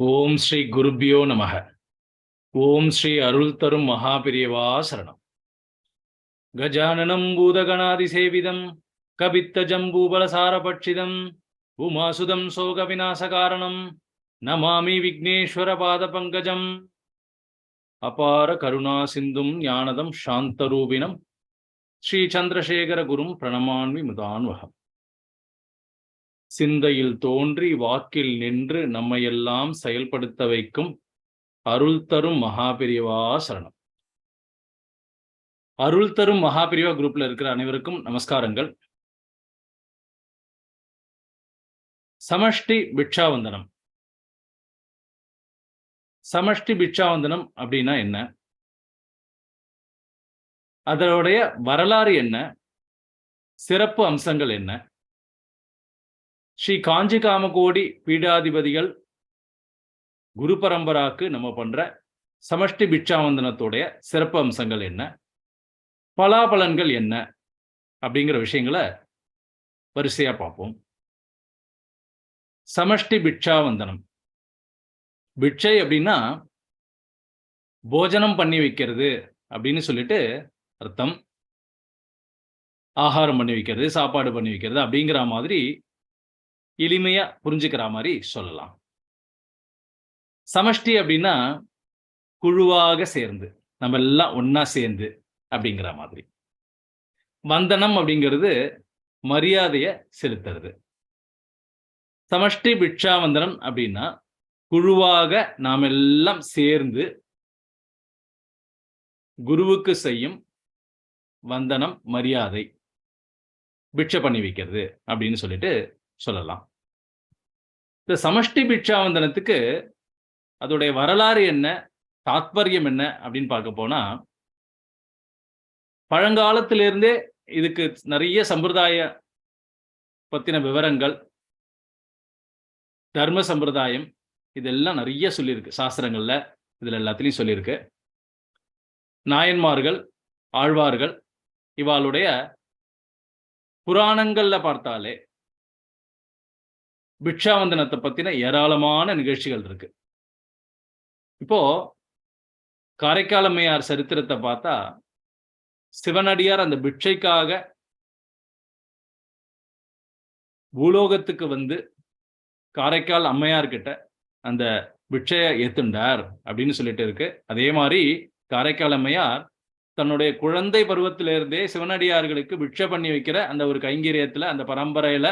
ஓம் ஸ்ரீ குருபியோ நமக. ஓம் ஸ்ரீ அருள் தரும் மகாபிரியவா சரணம். கஜானனம் பூதகணாதிசேவிதம் கபித்த ஜம்பூபலசாரபட்சிதம் உமாசுதம் சோக விநாசகாரணம் நமாமி விக்னேஸ்வர பாத பங்கஜம். அபார கருணா சிந்தும் ஞானதம் சாந்தரூபிணம் ஸ்ரீ சந்திரசேகர குரும் பிரணமான்வி முதான்வகம் சிந்தையில் தோன்றி வாக்கில் நின்று நம்மையெல்லாம் செயல்படுத்த வைக்கும் அருள் தரும் மகாபிரிவா சரணம். அருள் தரும் மகாபிரிவா குரூப்ல இருக்கிற அனைவருக்கும் நமஸ்காரங்கள். சமஷ்டி பிக்ஷாவந்தனம். சமஷ்டி பிக்ஷாவந்தனம் அப்படின்னா என்ன? அதனுடைய வரலாறு என்ன? சிறப்பு அம்சங்கள் என்ன? ஸ்ரீ காஞ்சி காமகோடி பீடாதிபதிகள் குரு பரம்பராக்கு நம்ம பண்ற சமஷ்டி பிட்சாவந்தனத்துடைய சிறப்பு அம்சங்கள் என்ன? பலாபலன்கள் என்ன? அப்படிங்கிற விஷயங்களை வரிசையா பார்ப்போம். சமஷ்டி பிட்சாவந்தனம். பிட்சை அப்படின்னா போஜனம் பண்ணி வைக்கிறது அப்படின்னு சொல்லிட்டு அர்த்தம். ஆகாரம் பண்ணி வைக்கிறது சாப்பாடு பண்ணி வைக்கிறது அப்படிங்கிற மாதிரி எளிமையா புரிஞ்சுக்கிற மாதிரி சொல்லலாம். சமஷ்டி அப்படின்னா குழுவாக சேர்ந்து நம்ம எல்லாம் ஒன்னா சேர்ந்து அப்படிங்கிற மாதிரி. வந்தனம் அப்படிங்கிறது மரியாதைய செலுத்துறது. சமஷ்டி பிக்ஷா வந்தனம் அப்படின்னா குழுவாக நாம் எல்லாம் சேர்ந்து குருவுக்கு செய்யும் வந்தனம் மரியாதை பிட்சை பண்ணி வைக்கிறது அப்படின்னு சொல்லிட்டு சொல்லலாம். இந்த சமஷ்டி பிக்ஷாவந்தனத்துக்கு அதோடைய வரலாறு என்ன தாத்பரியம் என்ன அப்படின்னு பார்க்க போனா பழங்காலத்திலிருந்தே இதுக்கு நிறைய சம்பிரதாய பத்தின விவரங்கள் தர்ம சம்பிரதாயம் இதெல்லாம் நிறைய சொல்லியிருக்கு சாஸ்திரங்கள்ல இதுல எல்லாத்துலயும் சொல்லியிருக்கு. நாயன்மார்கள் ஆழ்வார்கள் இவாளுடைய புராணங்கள்ல பார்த்தாலே பிக்ஷாவந்தனத்தை பத்தின ஏராளமான நிகழ்ச்சிகள் இருக்கு. இப்போ காரைக்காலம்மையார் சரித்திரத்தை பார்த்தா சிவனடியார் அந்த பிட்சைக்காக பூலோகத்துக்கு வந்து காரைக்கால் அம்மையார் கிட்ட அந்த பிட்சைய ஏத்துண்டார் அப்படின்னு சொல்லிட்டு இருக்கு. அதே மாதிரி காரைக்கால் அம்மையார் தன்னுடைய குழந்தை பருவத்திலிருந்தே சிவனடியார்களுக்கு பிட்சை பண்ணி வைக்கிற அந்த ஒரு கைங்கரியத்துல அந்த பரம்பரையில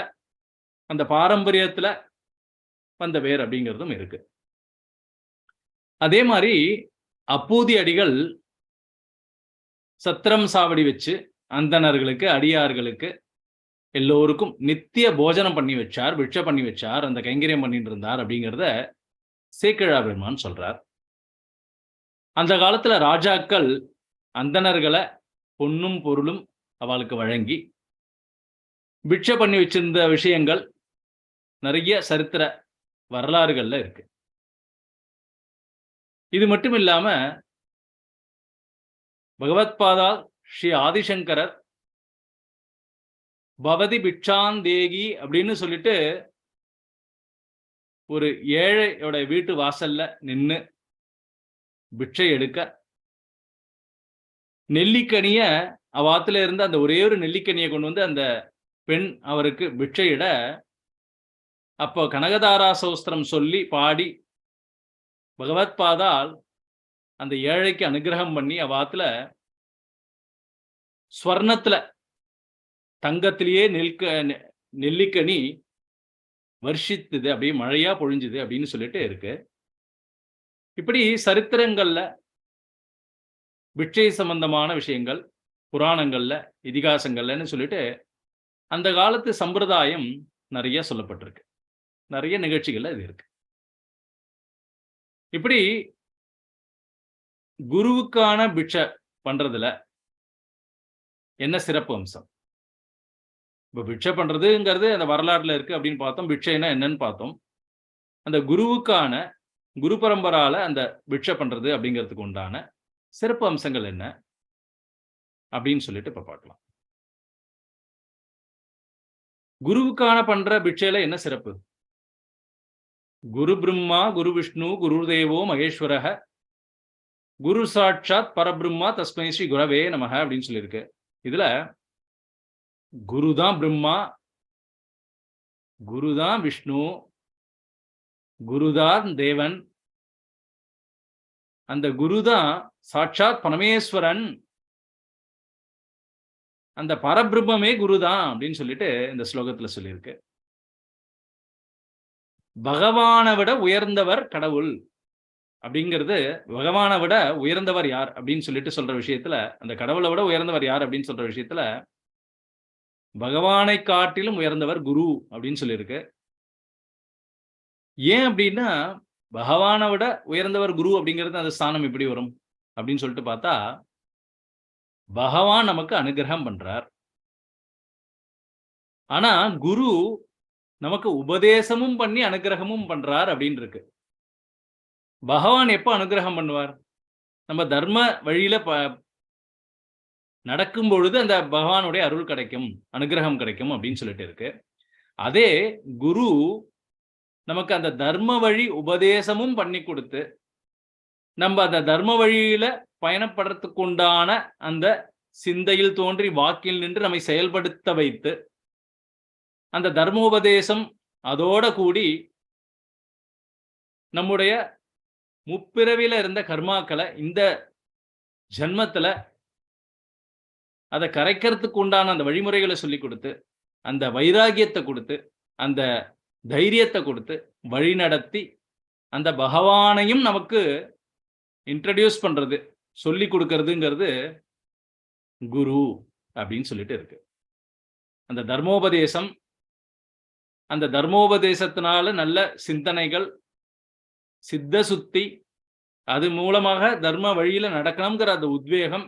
அந்த பாரம்பரியத்துல வந்த வேர் அப்படிங்கிறதும் இருக்கு. அதே மாதிரி அப்பூதி அடிகள் சத்திரம் சாவடி வச்சு அந்தணர்களுக்கு அடியார்களுக்கு எல்லோருக்கும் நித்திய போஜனம் பண்ணி வச்சார் விட்ச பண்ணி வச்சார் அந்த கைங்கரியம் பண்ணிட்டு இருந்தார் அப்படிங்கிறத சேக்கிழா பெருமான் சொல்றார். அந்த காலத்துல ராஜாக்கள் அந்தணர்களை பொன்னும் பொருளும் அவளுக்கு வழங்கி பிட்சை பண்ணி வச்சிருந்த விஷயங்கள் நிறைய சரித்திர வரலாறுகள்ல இருக்கு. இது மட்டும் இல்லாம பகவத்பாதா ஸ்ரீ ஆதிசங்கரர் பவதி பிட்சாந்தேகி அப்படின்னு சொல்லிட்டு ஒரு ஏழையோட வீட்டு வாசல்ல நின்று பிட்சை எடுக்க நெல்லிக்கனிய அவாத்துல இருந்து அந்த ஒரே ஒரு நெல்லிக்கனியை கொண்டு வந்து அந்த பெண் அவருக்கு பிட்சையிட அப்போ கனகதாரா சோஸ்திரம் சொல்லி பாடி பகவத் பாதால் அந்த ஏழைக்கு அனுகிரகம் பண்ணி அவாத்துல ஸ்வர்ணத்துல தங்கத்திலேயே நெல்க நெல்லிக்கனி வருஷித்துது அப்படியே மழையா பொழிஞ்சுது அப்படின்னு சொல்லிட்டு இருக்கு. இப்படி சரித்திரங்கள்ல பிட்சை சம்பந்தமான விஷயங்கள் புராணங்கள்ல இதிகாசங்கள்லன்னு சொல்லிட்டு அந்த காலத்து சம்பிரதாயம் நிறைய சொல்லப்பட்டிருக்கு. நிறைய நிகழ்ச்சிகள்ல இது இருக்கு. இப்படி குருவுக்கான பிட்ச பண்றதுல என்ன சிறப்பு அம்சம்? இப்ப பிட்சை பண்றதுங்கிறது அந்த வரலாறுல இருக்கு அப்படின்னு பார்த்தோம். பிட்சைனா என்னன்னு பார்த்தோம். அந்த குருவுக்கான குரு பரம்பரால அந்த பிட்சை பண்றது அப்படிங்கிறதுக்கு உண்டான சிறப்பு அம்சங்கள் என்ன? அப்படின்னு சொல்லிட்டு இப்ப பார்க்கலாம். குருவுக்கான பண்ற பிட்சையில என்ன சிறப்பு? குரு பிரம்மா குரு விஷ்ணு குரு தேவோ மகேஸ்வரக. குரு சாட்சாத் பரபிரம்மா தஸ்மை ஸ்ரீ குரவே நமக அப்படின்னு சொல்லியிருக்கு. இதுல குரு தான் பிரம்மா குரு தான் விஷ்ணு குருதான் தேவன். அந்த குரு தான் சாட்சாத் பரமேஸ்வரன். அந்த பரபிரம்மே குருதான் அப்படின்னு சொல்லிட்டு இந்த ஸ்லோகத்துல சொல்லியிருக்கு. பகவானை விட உயர்ந்தவர் கடவுள் அப்படிங்கிறது பகவானை விட உயர்ந்தவர் யார் அப்படின்னு சொல்லிட்டு சொல்ற விஷயத்துல அந்த கடவுளை விட உயர்ந்தவர் யார் அப்படின்னு சொல்ற விஷயத்துல பகவானை காட்டிலும் உயர்ந்தவர் குரு அப்படின்னு சொல்லியிருக்கு. ஏன் அப்படின்னா பகவானை விட உயர்ந்தவர் குரு அப்படிங்கிறது அந்த ஸ்தானம் எப்படி வரும் அப்படின்னு சொல்லிட்டு பார்த்தா பகவான் நமக்கு அனுகிரகம் பண்றார். ஆனா குரு நமக்கு உபதேசமும் பண்ணி அனுகிரகமும் பண்றார் அப்படின்னு இருக்கு. பகவான் எப்போ அனுகிரகம் பண்ணுவார்? நம்ம தர்ம வழியில ப நடக்கும் பொழுது அந்த பகவானுடைய அருள் கிடைக்கும் அனுகிரகம் கிடைக்கும் அப்படின்னு சொல்லிட்டு இருக்கு. அதே குரு நமக்கு அந்த தர்ம வழி உபதேசமும் பண்ணி கொடுத்து நம்ம அந்த தர்ம வழியில பயணப்படுறதுக்கு உண்டான அந்த சிந்தையில் தோன்றி வாக்கில் நின்று நம்மை செயல்படுத்த வைத்து அந்த தர்மோபதேசம் அதோட கூடி நம்முடைய முப்பிறவில இருந்த கர்மாக்களை இந்த ஜன்மத்துல அதை கரைக்கிறதுக்கு உண்டான அந்த வழிமுறைகளை சொல்லி கொடுத்து அந்த வைராகியத்தை கொடுத்து அந்த தைரியத்தை கொடுத்து வழி நடத்தி அந்த பகவானையும் நமக்கு இன்ட்ரடியூஸ் பண்றது சொல்லி கொடுக்கறதுங்கிறது குரு அப்படின்னு சொல்லிட்டு இருக்கு. அந்த தர்மோபதேசம் அந்த தர்மோபதேசத்தினால நல்ல சிந்தனைகள் சித்த சுத்தி அது மூலமாக தர்ம வழியில நடக்கணுங்கிற அந்த உத்வேகம்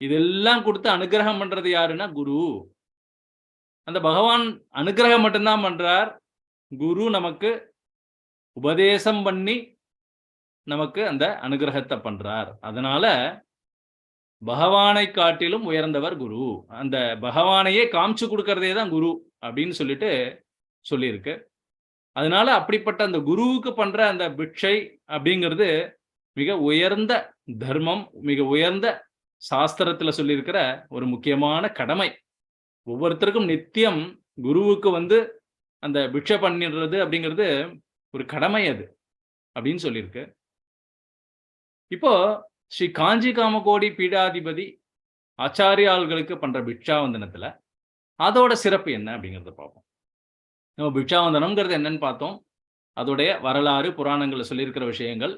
இதெல்லாம் கொடுத்து அனுகிரகம் பண்றது யாருன்னா குரு. அந்த பகவான் அனுகிரகம் மட்டும்தான் பண்றார். குரு நமக்கு உபதேசம் பண்ணி நமக்கு அந்த அனுகிரகத்தை பண்றார். அதனால பகவானை காட்டிலும் உயர்ந்தவர் குரு. அந்த பகவானையே காமிச்சு கொடுக்கறதே தான் குரு அப்படின்னு சொல்லிட்டு சொல்லியிருக்கு. அதனால அப்படிப்பட்ட அந்த குருவுக்கு பண்ற அந்த பிக்ஷை அப்படிங்கிறது மிக உயர்ந்த தர்மம் மிக உயர்ந்த சாஸ்திரத்துல சொல்லியிருக்கிற ஒரு முக்கியமான கடமை. ஒவ்வொருத்தருக்கும் நித்தியம் குருவுக்கு வந்து அந்த பிக்ஷை பண்ணிடுறது அப்படிங்கிறது ஒரு கடமை அது அப்படின்னு சொல்லியிருக்கு. இப்போ ஸ்ரீ காஞ்சி காமகோடி பீடாதிபதி ஆச்சாரியாள்களுக்கு பண்ற பிக்ஷாவந்தனத்துல அதோட சிறப்பு என்ன அப்படிங்கிறத பார்ப்போம். நம்ம பிக்ஷாவந்தனம்ங்கிறது என்னன்னு பார்த்தோம். அதோடைய வரலாறு புராணங்களை சொல்லியிருக்கிற விஷயங்கள்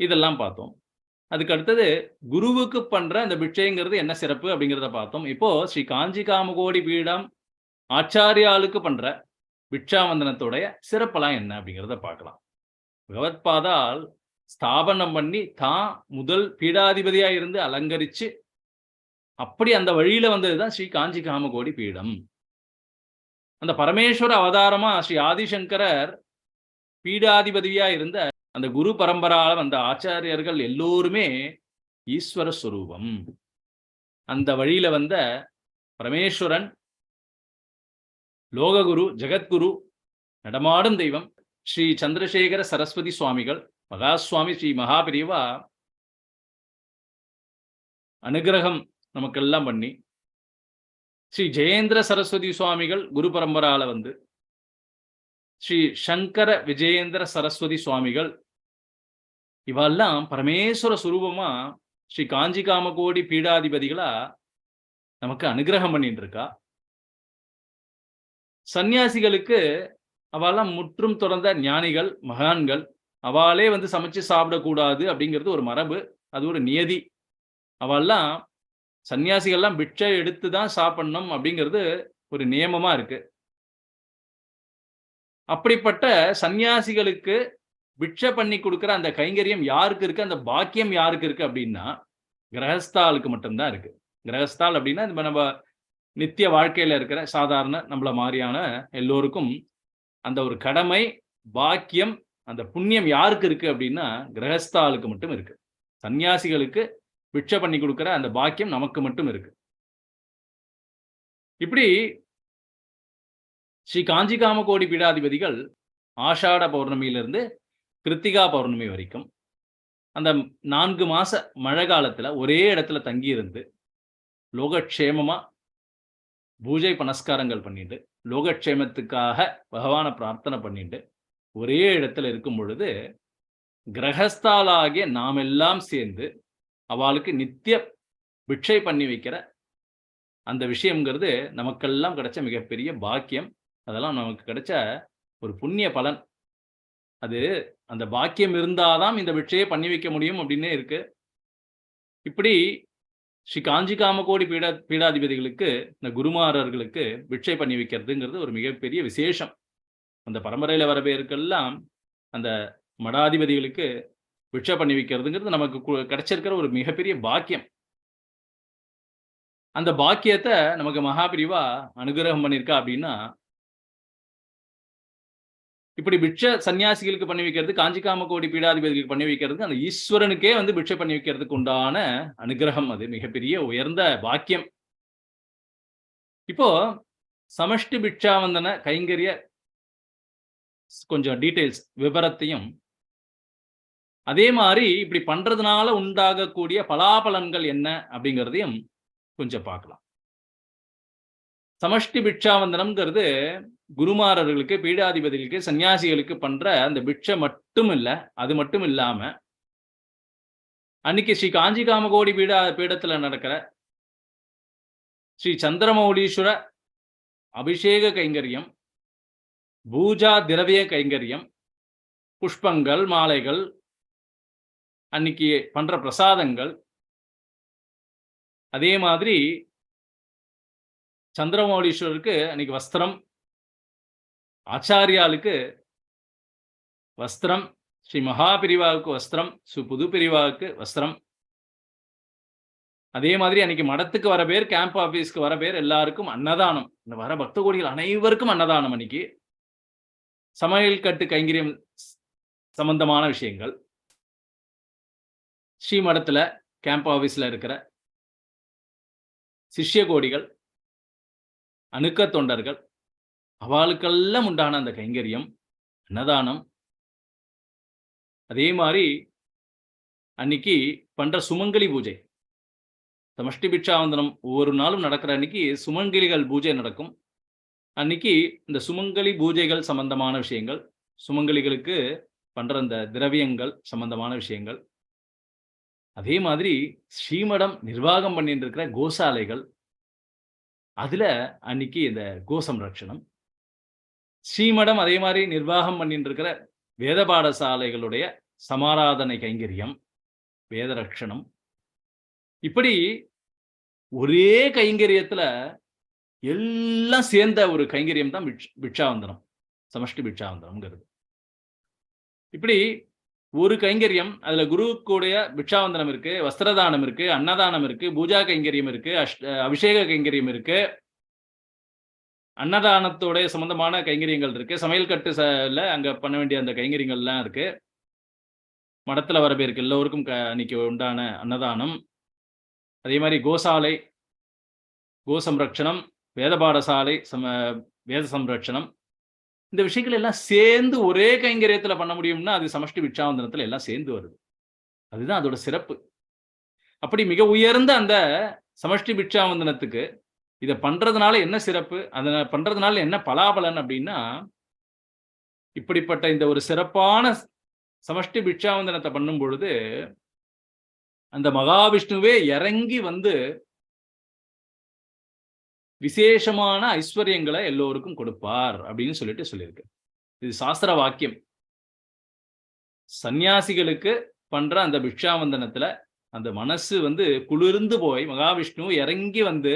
இதெல்லாம் பார்த்தோம். அதுக்கு அடுத்தது குருவுக்கு பண்ற அந்த பிக்ஷைங்கிறது என்ன சிறப்பு அப்படிங்கிறத பார்த்தோம். இப்போ ஸ்ரீ காஞ்சி காமகோடி பீடம் ஆச்சாரியாளுக்கு பண்ற பிட்சாவந்தனத்துடைய சிறப்பெல்லாம் என்ன அப்படிங்கிறத பார்க்கலாம். பகவத்பாதால் ஸ்தாபனம் பண்ணி தான் முதல் பீடாதிபதியா இருந்து அலங்கரிச்சு அப்படி அந்த வழியில வந்ததுதான் ஸ்ரீ காஞ்சி காமகோடி பீடம். அந்த பரமேஸ்வர அவதாரமா ஸ்ரீ ஆதிசங்கரர் பீடாதிபதியா இருந்த அந்த குரு பரம்பரால வந்த ஆச்சாரியர்கள் எல்லோருமே ஈஸ்வர ஸ்வரூபம் அந்த வழியில வந்த பரமேஸ்வரன் லோககுரு ஜெகத்குரு நடமாடும் தெய்வம் ஸ்ரீ சந்திரசேகர சரஸ்வதி சுவாமிகள் மகாசுவாமி ஸ்ரீ மகாபிரிவா அனுகிரகம் நமக்கெல்லாம் பண்ணி ஸ்ரீ ஜெயேந்திர சரஸ்வதி சுவாமிகள் குரு பரம்பரால வந்து ஸ்ரீ சங்கர விஜயேந்திர சரஸ்வதி சுவாமிகள் இவெல்லாம் பரமேஸ்வர சுரூபமா ஸ்ரீ காஞ்சி காமகோடி பீடாதிபதிகளா நமக்கு அனுகிரகம் பண்ணிட்டு இருக்கா? சந்நியாசிகளுக்கு அவெல்லாம் முற்றும் துறந்த ஞானிகள் மகான்கள் அவளே வந்து சமைச்சு சாப்பிடக்கூடாது அப்படிங்கிறது ஒரு மரபு அது ஒரு நியதி. அவெல்லாம் சன்னியாசிகள்லாம் பிட்சை எடுத்து தான் சாப்பிடணும் அப்படிங்கிறது ஒரு நியமமா இருக்கு. அப்படிப்பட்ட சன்னியாசிகளுக்கு பிட்சை பண்ணி கொடுக்குற அந்த கைங்கரியம் யாருக்கு இருக்கு? அந்த பாக்கியம் யாருக்கு இருக்கு அப்படின்னா கிரகஸ்தாலுக்கு மட்டும்தான் இருக்கு. கிரகஸ்தால் அப்படின்னா இப்ப நம்ம நித்திய வாழ்க்கையில இருக்கிற சாதாரண நம்மள மாதிரியான எல்லோருக்கும் அந்த ஒரு கடமை பாக்கியம் அந்த புண்ணியம் யாருக்கு இருக்கு அப்படின்னா கிரகஸ்தாலுக்கு மட்டும் இருக்கு. சன்னியாசிகளுக்கு பிக்ஷை பண்ணி கொடுக்குற அந்த பாக்கியம் நமக்கு மட்டும் இருக்கு. இப்படி ஸ்ரீ காஞ்சி காமகோடி பீடாதிபதிகள் ஆஷாட பௌர்ணமியிலிருந்து கிருத்திகா பௌர்ணமி வரைக்கும் அந்த நான்கு மாச மழை காலத்துல ஒரே இடத்துல தங்கியிருந்து லோகக்ஷேமமா பூஜை பனஸ்காரங்கள் பண்ணிட்டு லோகக்ஷேமத்துக்காக பகவானை பிரார்த்தனை பண்ணிட்டு ஒரே இடத்துல இருக்கும் பொழுது கிரகஸ்தாலாகிய நாம் எல்லாம் சேர்ந்து அவளுக்கு நித்திய பிட்சை பண்ணி வைக்கிற அந்த விஷயம்ங்கிறது நமக்கெல்லாம் கிடைச்ச மிகப்பெரிய பாக்கியம். அதெல்லாம் நமக்கு கிடைச்ச ஒரு புண்ணிய பலன். அது அந்த பாக்கியம் இருந்தாதான் இந்த பிட்சையை பண்ணி வைக்க முடியும் அப்படின்னே இருக்கு. இப்படி ஸ்ரீ காஞ்சி காமகோடி பீடா பீடாதிபதிகளுக்கு இந்த குருமாரர்களுக்கு பிட்சை பண்ணி வைக்கிறதுங்கிறது ஒரு மிகப்பெரிய விசேஷம். அந்த பரம்பரையில் வர பேருக்கெல்லாம் அந்த மடாதிபதிகளுக்கு பிக்ஷா பண்ணி வைக்கிறதுங்கிறது நமக்கு கிடைச்சிருக்கிற ஒரு மிகப்பெரிய பாக்கியம். அந்த பாக்கியத்தை நமக்கு மகாபிரிவா அனுகிரகம் பண்ணியிருக்கா அப்படின்னா இப்படி பிட்ச சன்னியாசிகளுக்கு பண்ணி வைக்கிறது காஞ்சி காமகோடி பீடாதிபதிகளுக்கு பண்ணி வைக்கிறது அந்த ஈஸ்வரனுக்கே வந்து பிட்சை பண்ணி வைக்கிறதுக்கு உண்டான அனுகிரகம் அது மிகப்பெரிய உயர்ந்த பாக்கியம். இப்போ சமஷ்டி பிட்சாவந்தன கைங்கரிய கொஞ்சம் டீடைல்ஸ் விவரத்தையும் அதே மாதிரி இப்படி பண்றதுனால உண்டாகக்கூடிய பலாபலன்கள் என்ன அப்படிங்கிறதையும் கொஞ்சம் பார்க்கலாம். சமஷ்டி பிட்சாவந்தனம்ங்கிறது குருமாரர்களுக்கு பீடாதிபதிகளுக்கு சன்னியாசிகளுக்கு பண்ற அந்த பிட்சை மட்டும் இல்ல அது மட்டும் இல்லாம அன்னைக்கு ஸ்ரீ காஞ்சி காமகோடி பீடா பீடத்துல நடக்கிற ஸ்ரீ சந்திரமௌலீஸ்வர அபிஷேக கைங்கரியம் பூஜா திரவிய கைங்கரியம் புஷ்பங்கள் மாலைகள் அன்னைக்கு பண்ற பிரசாதங்கள். அதே மாதிரி சந்திரமௌலீஸ்வரருக்கு அன்னைக்கு வஸ்திரம். ஆச்சாரியாளுக்கு வஸ்திரம். ஸ்ரீ மகாபிரிவாவுக்கு வஸ்திரம். ஸ்ரீ புது பிரிவாவுக்கு வஸ்திரம். அதே மாதிரி அன்னைக்கு மடத்துக்கு வர பேர் கேம்ப் ஆபீஸ்க்கு வர பேர் எல்லாருக்கும் அன்னதானம். இந்த வர பக்த கோடிகள் அனைவருக்கும் அன்னதானம் அன்னைக்கு. சமையல் கட்டு கைங்கரியம் சம்பந்தமான விஷயங்கள். ஸ்ரீமடத்துல கேம்ப் ஆஃபீஸில் இருக்கிற சிஷ்ய கோடிகள் அணுக்க தொண்டர்கள் அவளுக்கெல்லாம் உண்டான அந்த கைங்கரியம் அன்னதானம். அதே மாதிரி அன்னைக்கு பண்ற சுமங்கலி பூஜை. சமஷ்டி பிட்சாவந்தனம் ஒவ்வொரு நாளும் நடக்கிற அன்னைக்கு சுமங்கலிகள் பூஜை நடக்கும். அன்னைக்கு இந்த சுமங்கலி பூஜைகள் சம்பந்தமான விஷயங்கள் சுமங்கலிகளுக்கு பண்ற அந்த திரவியங்கள் சம்பந்தமான விஷயங்கள் அதே மாதிரி ஸ்ரீமடம் நிர்வாகம் பண்ணிட்டு இருக்கிற கோசாலைகள் அதுல அன்னைக்கு இந்த கோ சம்ரட்சணம் ஸ்ரீமடம் அதே மாதிரி நிர்வாகம் பண்ணிட்டு இருக்கிற வேத பாடசாலைகளுடைய சமாராதனை கைங்கரியம் வேத ரட்சணம். இப்படி ஒரே கைங்கரியத்துல எல்லாம் சேர்ந்த ஒரு கைங்கரியம் தான் பிட்சாவந்தனம் சமஷ்டி பிட்சாவந்தனம்ங்கிறது. இப்படி ஒரு கைங்கரியம் அதுல குருவுக்குடைய பிக்ஷாவந்தனம் இருக்கு வஸ்திரதானம் இருக்கு அன்னதானம் இருக்கு பூஜா கைங்கரியம் இருக்கு அஷ் அபிஷேக கைங்கரியம் இருக்கு. அன்னதானத்தோடைய சம்பந்தமான கைங்கரியங்கள் இருக்கு. சமையல் கட்டுல அங்க பண்ண வேண்டிய அந்த கைங்கரியங்கள்லாம் இருக்கு. மடத்துல வர பேருக்கு எல்லோருக்கும் க- அன்னைக்கு உண்டான அன்னதானம். அதே மாதிரி கோசாலை கோ சம்ரட்சணம் வேத பாடசாலை சம வேத சம்ரட்சணம் இந்த விஷயங்கள் எல்லாம் சேர்ந்து ஒரே கைங்கரியத்துல பண்ண முடியும்னா அது சமஷ்டி விட்சாவந்தனத்துல எல்லாம் சேர்ந்து வருது. அதுதான் அதோட சிறப்பு. அப்படி மிக உயர்ந்த அந்த சமஷ்டி பிட்சாவந்தனத்துக்கு இதை பண்றதுனால என்ன சிறப்பு? அதை பண்றதுனால என்ன பலாபலன் அப்படின்னா இப்படிப்பட்ட இந்த ஒரு சிறப்பான சமஷ்டி பிட்சாவந்தனத்தை பண்ணும் பொழுது அந்த மகாவிஷ்ணுவே இறங்கி வந்து விசேஷமான ஐஸ்வர்யங்களை எல்லோருக்கும் கொடுப்பார் அப்படின்னு சொல்லிட்டு சொல்லியிருக்கு. இது சாஸ்திர வாக்கியம். சந்நியாசிகளுக்கு பண்ற அந்த பிக்ஷாவந்தனத்துல அந்த மனசு வந்து குளிர்ந்து போய் மகாவிஷ்ணு இறங்கி வந்து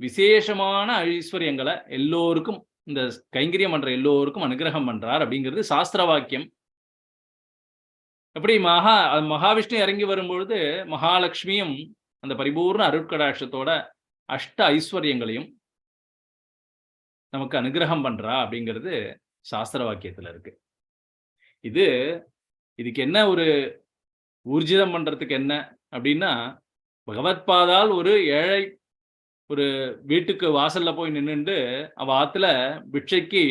விசேஷமான ஐஸ்வர்யங்களை எல்லோருக்கும் இந்த கைங்கரியம் பண்ற எல்லோருக்கும் அனுகிரகம் பண்றார் அப்படிங்கிறது சாஸ்திர வாக்கியம். எப்படி மகா மகாவிஷ்ணு இறங்கி வரும்பொழுது மகாலட்சுமியும் அந்த பரிபூர்ண அருட்கடாட்சத்தோட அஷ்ட ஐஸ்வர்யங்களையும் நமக்கு அனுகிரகம் பண்றா அப்படிங்கிறது சாஸ்திர வாக்கியத்துல இருக்கு. இது இதுக்கு என்ன ஒரு ஊர்ஜிதம் பண்றதுக்கு என்ன அப்படின்னா பகவத்பாதால் ஒரு ஏழை ஒரு வீட்டுக்கு வாசல்ல போய் நின்றுண்டு அவ ஆத்துல பிட்சைக்கு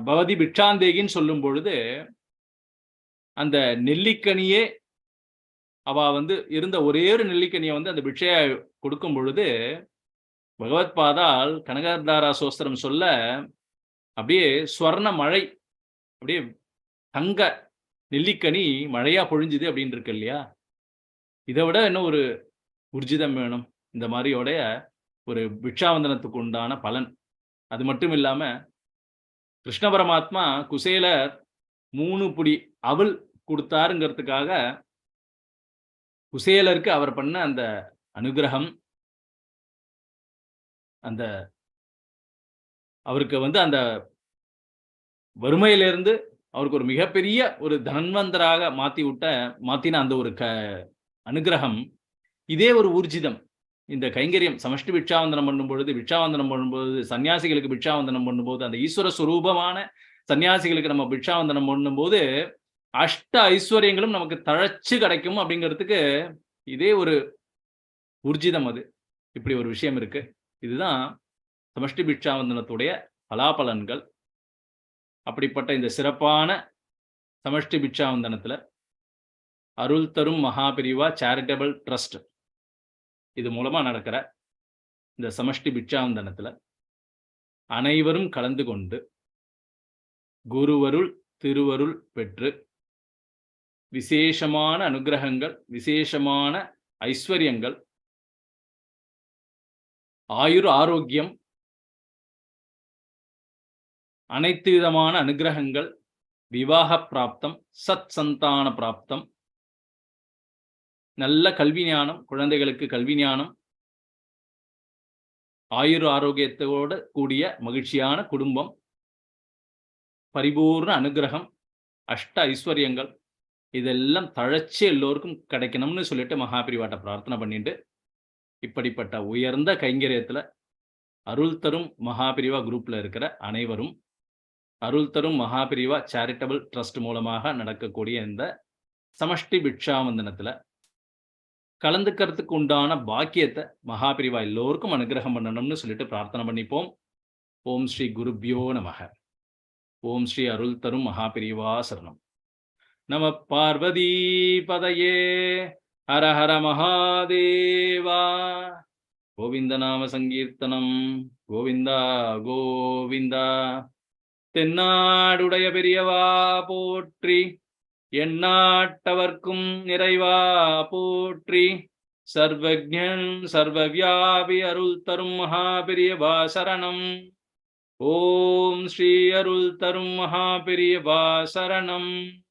பவதி பிட்சாந்தேகின்னு சொல்லும் பொழுது அந்த நெல்லிக்கனியே அவ வந்து இருந்த ஒரே ஒரு நெல்லிக்கனியை வந்து அந்த பிக்ஷையா கொடுக்கும் பொழுது பகவத் பாதால் கனகதாரா சோஸ்திரம் சொல்ல அப்படியே ஸ்வர்ண மழை அப்படியே தங்க நெல்லிக்கனி மழையா பொழிஞ்சுது அப்படின்னு இருக்கு இல்லையா? இதை விட இன்னும் ஒரு உர்ஜிதம் வேணும். இந்த மாதிரியோடைய ஒரு பிக்ஷாவந்தனத்துக்கு உண்டான பலன். அது மட்டும் இல்லாம கிருஷ்ண பரமாத்மா குசேலர் மூணு புடி அவள் கொடுத்தாருங்கிறதுக்காக குசேலருக்கு அவர் பண்ண அந்த அனுகிரகம். அந்த அவருக்கு வந்து அந்த வறுமையிலிருந்து அவருக்கு ஒரு மிகப்பெரிய ஒரு தன்வந்தராக மாத்தி விட்ட மாத்தின அந்த ஒரு க அனுகிரகம். இதே ஒரு ஊர்ஜிதம். இந்த கைங்கரியம் சமஷ்டி பிட்சாவந்தனம் பண்ணும்பொழுது பிட்சாவந்தனம் பண்ணும்போது சன்னியாசிகளுக்கு பிட்சாவந்தனம் பண்ணும்போது அந்த ஈஸ்வர சுரூபமான சன்னியாசிகளுக்கு நம்ம பிட்சாவந்தனம் பண்ணும்போது அஷ்ட ஐஸ்வர்யங்களும் நமக்கு தழைச்சு கிடைக்கும் அப்படிங்கிறதுக்கு இதே ஒரு ஊர்ஜிதம் அது. இப்படி ஒரு விஷயம் இருக்கு. இதுதான் சமஷ்டி பிட்சாவந்தனத்துடைய பலாபலன்கள். அப்படிப்பட்ட இந்த சிறப்பான சமஷ்டி பிக்ஷாவந்தனத்தில் அருள் தரும் மகாபிரிவா சேரிட்டபிள் ட்ரஸ்ட் இது மூலமாக நடக்கிற இந்த சமஷ்டி பிக்ஷாவந்தனத்தில் அனைவரும் கலந்து கொண்டு குருவருள் திருவருள் பெற்று விசேஷமான அனுகிரகங்கள் விசேஷமான ஐஸ்வர்யங்கள் ஆயுர் ஆரோக்கியம் அனைத்து விதமான அனுகிரகங்கள் விவாக பிராப்தம் சத் சந்தான பிராப்தம் நல்ல கல்வி ஞானம் குழந்தைகளுக்கு கல்வி ஞானம் ஆயுர் ஆரோக்கியத்தோடு கூடிய மகிழ்ச்சியான குடும்பம் பரிபூர்ண அனுகிரகம் அஷ்ட ஐஸ்வர்யங்கள் இதெல்லாம் தழைச்சு எல்லோருக்கும் கிடைக்கணும்னு சொல்லிட்டு மகாபிரிவாட்ட பிரார்த்தனை பண்ணிட்டு இப்படிப்பட்ட உயர்ந்த கைங்கரியத்துல அருள் தரும் மகாபிரிவா குரூப்ல இருக்கிற அனைவரும் அருள் தரும் மகாபிரிவா சேரிட்டபிள் ட்ரஸ்ட் மூலமாக நடக்கக்கூடிய இந்த சமஷ்டி பிக்ஷாவந்தனத்துல கலந்துக்கிறதுக்கு உண்டான பாக்கியத்தை மகாபிரிவா எல்லோருக்கும் அனுகிரகம் பண்ணணும்னு சொல்லிட்டு பிரார்த்தனை பண்ணிப்போம். ஓம் ஸ்ரீ குருப்யோ நமக. ஓம் ஸ்ரீ அருள் தரும் மகாபிரிவா சரணம். நம பார்வதி பதையே. ஹர ஹர மகாதேவா. கோவிந்த நாம சங்கீர்த்தனம். கோவிந்தா கோவிந்தா. தென்னாடுடைய பெரியவா போற்றி. எண்ணாட்டவர்க்கும் நிறைவா போற்றி. சர்வஜன் சர்வவியாபி அருள் தரும் மகாபெரியவா சரணம். ஓம் ஸ்ரீ அருள் தரும் மகாபெரியவா சரணம்.